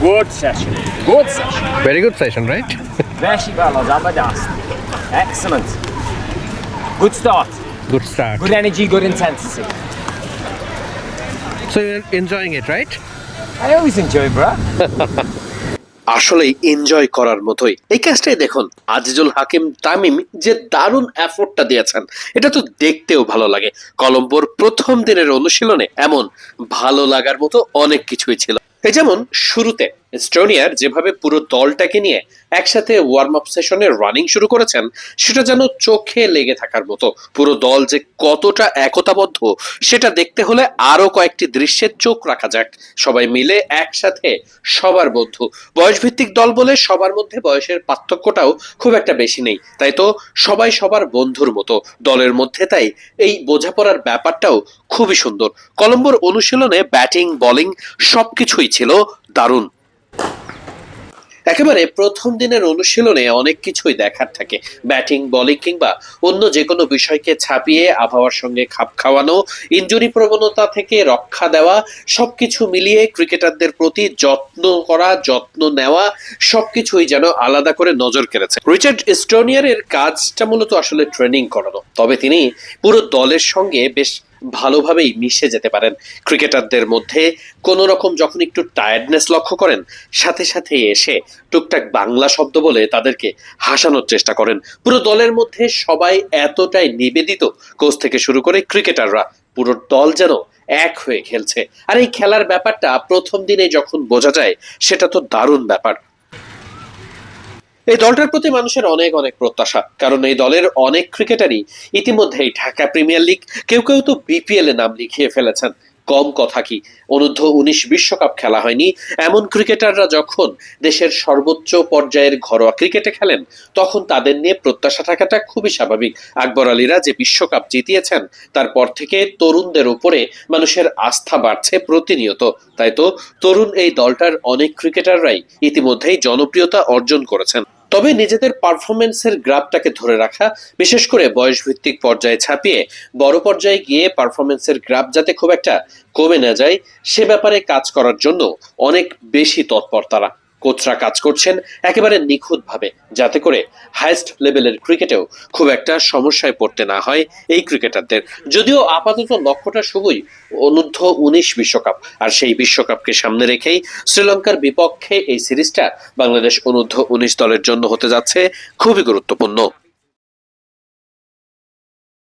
Good session. Very good session, right? Excellent. Good start. Good start. Good energy, good intensity. So you're enjoying it, right? I always enjoy, bruh. আসলেই enjoy করার মতোই। এই কাজটাই দেখুন, আজিজুল হাকিম তামিম যে দারুণ এফোর্টটা দিয়েছেন, এটা তো দেখতেও ভালো লাগে। কলম্বোর প্রথম দিনের অনুশীলনে এমন ভালো লাগার মতো অনেক কিছুই ছিল। এই যেমন শুরুতে এস্টোনিয়ার যেভাবে পুরো দলটাকে নিয়ে একসাথে ওয়ার্ম আপ সেশনে রানিং শুরু করেছেন, সেটা যেন চোখে লেগে থাকার মতো। পুরো দল যে কতটা একতাবদ্ধ, সেটা দেখতে হলে আরও কয়েকটি দৃশ্যের চোখ রাখা যাক। সবাই মিলে একসাথে সবার বন্ধু বয়সভিত্তিক দল বলে সবার মধ্যে বয়সের পার্থক্যটাও খুব একটা বেশি নেই। তাই তো সবাই সবার বন্ধুর মতো। দলের মধ্যে তাই এই বোঝাপড়ার ব্যাপারটাও খুবই সুন্দর। কলম্বোর অনুশীলনে ব্যাটিং বোলিং সবকিছুই ছিল দারুণ। একেবারে প্রথম দিনের অনুশীলনে অনেক কিছুই দেখার থাকে। ব্যাটিং, বোলিং কিংবা অন্য যে কোনো বিষয়কে ছাপিয়ে আবহাওয়ার সঙ্গে খাপ খাওয়ানো ইঞ্জুরি প্রবণতা থেকে রক্ষা দেওয়া, সবকিছু মিলিয়ে ক্রিকেটারদের প্রতি যত্ন করা, যত্ন নেওয়া, সবকিছুই যেন আলাদা করে নজর কেড়েছে। রিচার্ড স্টোনিয়ারের কাজটা মূলত আসলে ট্রেনিং করানো। তবে তিনি পুরো দলের সঙ্গে বেশ ভালোভাবেই মিশে যেতে পারেন ক্রিকেটারদের মধ্যে। কোনো রকম যখন একটু টায়ার্ডনেস লক্ষ্য করেন, সাথে সাথে এসে টুকটাক বাংলা শব্দ বলে তাদেরকে হাসানোর চেষ্টা করেন। পুরো দলের মধ্যে সবাই এতটাই নিবেদিত কোচ থেকে শুরু করে ক্রিকেটাররা, পুরো দল যেন এক হয়ে খেলছে। আর এই খেলার ব্যাপারটা প্রথম দিনে যখন বোঝা যায়, সেটা তো দারুণ ব্যাপার। এই দলটার প্রতি মানুষের অনেক অনেক প্রত্যাশা, কারণ এই দলের অনেক ক্রিকেটারই ইতিমধ্যেই ঢাকা প্রিমিয়ার লিগ কেউ কেউ তো বিপিএল এ নাম লিখিয়ে ফেলেছেন। কম কথা কি? অনূর্ধ্ব উনিশ বিশ্বকাপ খেলা হয়নি। এমন ক্রিকেটাররা যখন দেশের সর্বোচ্চ পর্যায়ের ঘরোয়া ক্রিকেটে খেলেন, তখন তাদের নিয়ে প্রত্যাশা থাকাটা খুবই স্বাভাবিক। আকবর আলীরা যে বিশ্বকাপ জিতিয়েছেন, তারপর থেকে তরুণদের উপরে মানুষের আস্থা বাড়ছে প্রতিনিয়ত। তাই তো, তরুণ এই দলটার অনেক ক্রিকেটাররাই ইতিমধ্যেই জনপ্রিয়তা অর্জন করেছেন। তবে নিজেদের পারফরমেন্সের গ্রাফটাকে ধরে রাখা, বিশেষ করে বয়সভিত্তিক পর্যায়ে ছাপিয়ে বড় পর্যায়ে গিয়ে পারফরমেন্সের গ্রাফ যাতে খুব একটা কমে না যায়, সে ব্যাপারে কাজ করার জন্য অনেক বেশি তৎপর তারা। কোচরা কাজ করছেন একেবারে নিখুঁতভাবে, যাতে করে হাইস্ট লেভেলের ক্রিকেটেও খুব একটা সমস্যায় পড়তে না হয় এই ক্রিকেটারদের। যদিও আপাতত লক্ষ্যটা শুধুই অনূর্ধ্ব উনিশ বিশ্বকাপ, আর সেই বিশ্বকাপকে সামনে রেখেই শ্রীলঙ্কার বিপক্ষে এই সিরিজটা বাংলাদেশ অনূর্ধ্ব উনিশ দলের জন্য হতে যাচ্ছে খুবই গুরুত্বপূর্ণ।